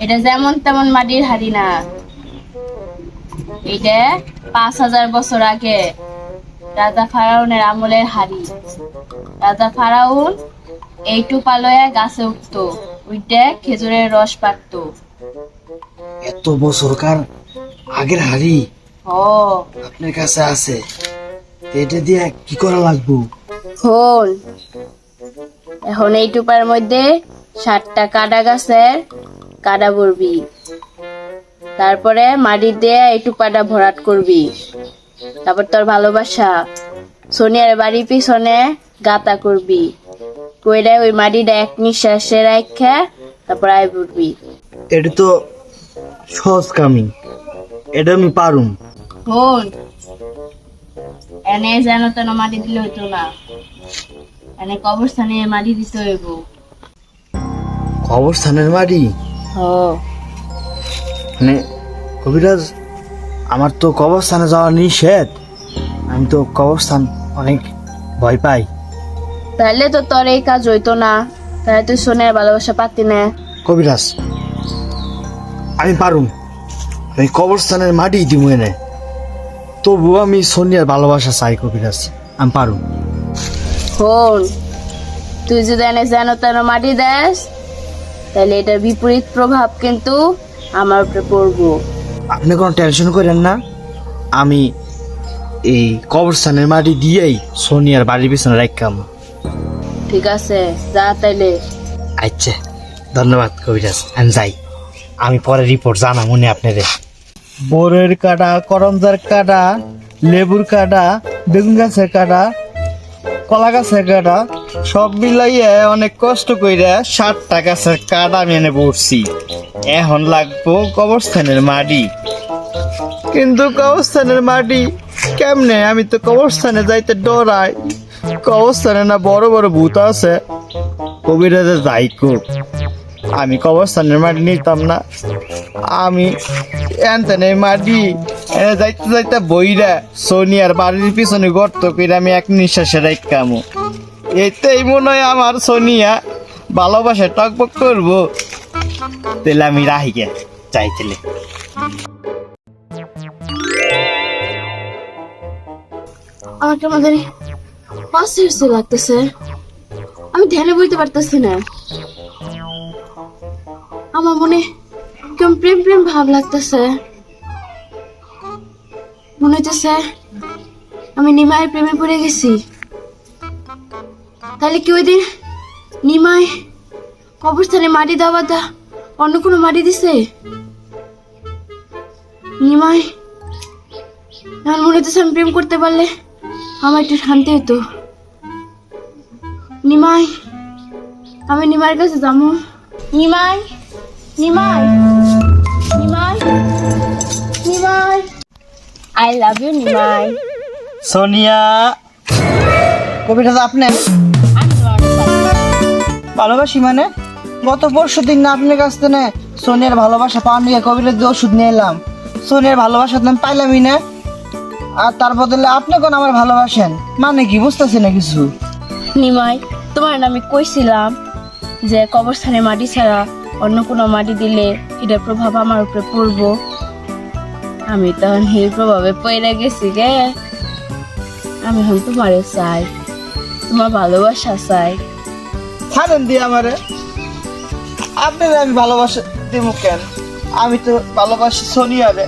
এটা যেমন তেমন মাটির হাড়ি না। এটা পাঁচ হাজার বছর আগে রাজা ফারাউনের আমলের হাড়ি। রাজা ফারাউন এইটু পালয়ে গাছে উঠতো উঠে খেজুরের রস পাকতো এত বছরকার আগের হাড়ি? ও। আপনার কাছে আছে। এটা দিয়ে কি করা লাগবো? হন এখন এই টুপার মধ্যে সাতটা কাটা গাছের কাটা ভরবি। তারপরে মাটি দিয়ে এই টুপাটা ভরাট করবি। তারপর তোর ভালোবাসা। সোনিয়ার বাড়ির পিছনে গাতা করবি। কইরা ওই মাটিটা এক নিঃশ্বাসে রাখা তারপর আয় ভরবি। এটা তো সহজ কামি। এটা আমি পারুম। হন এনে যেন তেন মাটি দিলে হইতো না। এনে কবরস্থানে মাটি দিতে হইব। কবরস্থানের মাটি? ও মানে কবিরাজ আমার তো কবরস্থানে যাওয়া নিষেধ। আমি তো কবরস্থান অনেক ভয় পাই। তাহলে তো তোর এই কাজ হইতো না। তাহলে তুই সোনের ভালোবাসা পাতি না। কবিরাজ আমি পারুম। আমি কবরস্থানের মাটি দিব এনে। তবুও আমি সোনিয়ার ভালোবাসা চাই কবিরাজ। আমি পারুম। শোন তুই যদি এনে যেন তেন মাটি দেস তাহলে এটার বিপরীত প্রভাব কিন্তু আমার উপরে পড়ব। আপনি কোনো টেনশন করেন না। আমি এই কবরস্থানের মাটি দিয়েই সোনিয়ার বাড়ির পিছনে রাখাম ঠিক আছে যা তাইলে। আচ্ছা ধন্যবাদ কবিরাজ আমি যাই। আমি পরে রিপোর্ট জানা মনে আপনাদের বোরের কাটা করমজার কাটা লেবুর কাটা বেগুন গাছের কাটা কলা গাছের কাটা সব মিলাইয়ে অনেক কষ্ট কইরা ষাট টাকা কাটা আমি এনে পড়ছি। এখন লাগবো কবরস্থানের মাটি। কিন্তু কবরস্থানের মাটি কেমনে? আমি তো কবরস্থানে যাইতে ডরাই। কবরস্থানে না বড় বড় ভূত আছে। কবিরাজে যাই কোক আমি কবরস্থানের মাটি নিতাম না। আমি এনতেন এই মাটি এনে যাইতে যাইতে বইরা সোনিয়ার বাড়ির পিছনে গর্ত করে আমি এক নিঃশ্বাসে রেখামো এতেই মনে হয় আমার সোনিয়া ভালোবাসা, টকবক করব। তাহলে আমি রাহি গে চাইছিলে আমার জানি অস্থির অস্থির লাগতেছে। আমি ধ্যানে বইতে পারতেছি না। আমার মনে কেমন প্রেম প্রেম ভাব লাগতেছে। মনে হইতেছে আমি নিমায়ের প্রেমে পড়ে গেছি। তাহলে কি ওই দিন নিমাই কবরস্থানে মাটি দেওয়া দা অন্য কোনো মাটি দিছে? নিমাই, আমার মনে আমি প্রেম করতে পারলে আমার একটু শান্তি হতো নিমাই, আমি নিমাইয়ের কাছে যাব। Nimai Nimai Nimai Nimai. I love you Nimai. Sonia Kabiraj আপনি? ভালোবাসি মানে? গত পরশু দিন না আপনার কাছ থেকে সোনিয়ার ভালোবাসা পাওয়ার নিয়ে কবিরাজ দিয়ে ওষুধ নিয়ে এলাম। সোনিয়ার ভালোবাসা তো পাইলামই না। আর তার বদলে আপনি কোন আমার ভালোবাসেন? মানে কি, বুঝতেছি না কিছু। নিমাই, তোমার আমি কইছিলাম যে কবরস্থানে মাটি ছাড়া অন্য কোনো মাটি দিলে এটার প্রভাব আমার উপরে পড়ব। আমি তখন এই প্রভাবে পড়ে গেছি গে। আমি এখন তোমারে চাই, তোমার ভালোবাসা চাই। ছাড়েন দিয়ে আমারে। আপনার আমি ভালোবাসা দিব কেন? আমি তো ভালোবাসি সোনিয়ারে।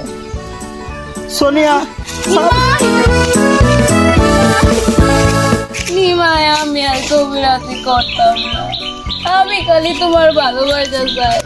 সোনিয়া, নিমাই, আমি আর কবিরাতি করতাম না। আমি খালি তোমার ভালোবাসা চাই।